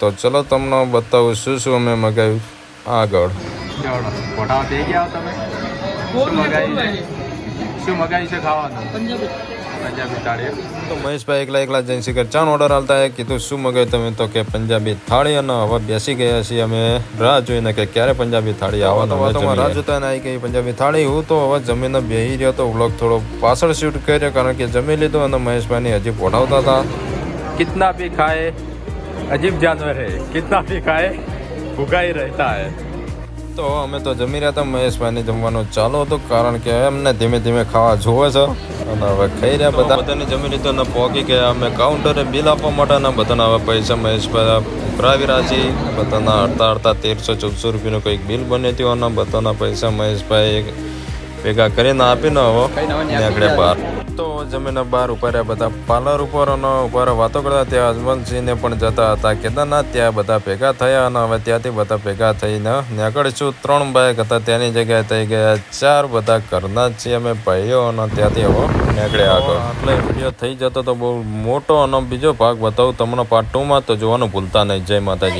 તો ચલો તમને બતાવું શું શું અમે મગાવ્યું. આગળ. તો મહેશભાઈ એકલા એકલા જઈને શિખર ચાણ ઓર્ડર આવતા એ કીધું શું મગાવ્યું તમે? તો કે પંજાબી થાળી. અને હવે બેસી ગયા છીએ અમે રાહ જોઈને કે ક્યારે પંજાબી થાળી આવવાનો રાહ જોતા આવી ગઈ પંજાબી થાળી. હું તો હવે જમીને બેહી રહ્યો તો વ્લોગ થોડો પાછળ શૂટ કર્યો કારણ કે જમી લીધો અને મહેશભાઈની હજી પોઢાવતા હતા. કિતના બી ખાય અજીબ જાનવર હે કિતના ભી ખાય ભૂખાઈ રહેતા હે તો અમે તો જમી રહ્યા હતા મહેશભાઈને જમવાનું ચાલુ હતું કારણ કે એમને ધીમે ધીમે ખાવા જોવે છે અને હવે ખાઈ રહ્યા બધા બધાને જમી લીધો ને પહોંચી ગયા અમે કાઉન્ટરે બિલ આપવા માટે ને બધાના હવે પૈસા મહેશભાઈ ઉભરાવી રાજી બધાના અડતા અડતા તેરસો ચૌદસો રૂપિયાનું કંઈક બિલ બની થયું અને બધાના પૈસા મહેશભાઈ ભેગા કરીને આપીને હવે નીકળે બહાર તો જમીન બહાર ઊભા રહ્યા બધા પાર્લર ઉપર અને વાતો કરતા ત્યાં અજમલસિંહને પણ જતા હતા. કેદારનાથ ત્યાં બધા ભેગા થયા અને હવે ત્યાંથી બધા ભેગા થઈને નીકળીશું. ત્રણ બાઇક હતા, ત્યાંની જગ્યાએ થઈ ગયા ચાર બધા ઘરના છીએ અમે, ભાઈઓ અને ત્યાંથી હવે નીકળ્યા આગળ. એટલે વીડિયો થઈ જતો તો બહુ મોટો અને બીજો ભાગ બતાવું, તમને પાર્ટ ટુમાં તો જોવાનું ભૂલતા નહીં. જય માતાજી.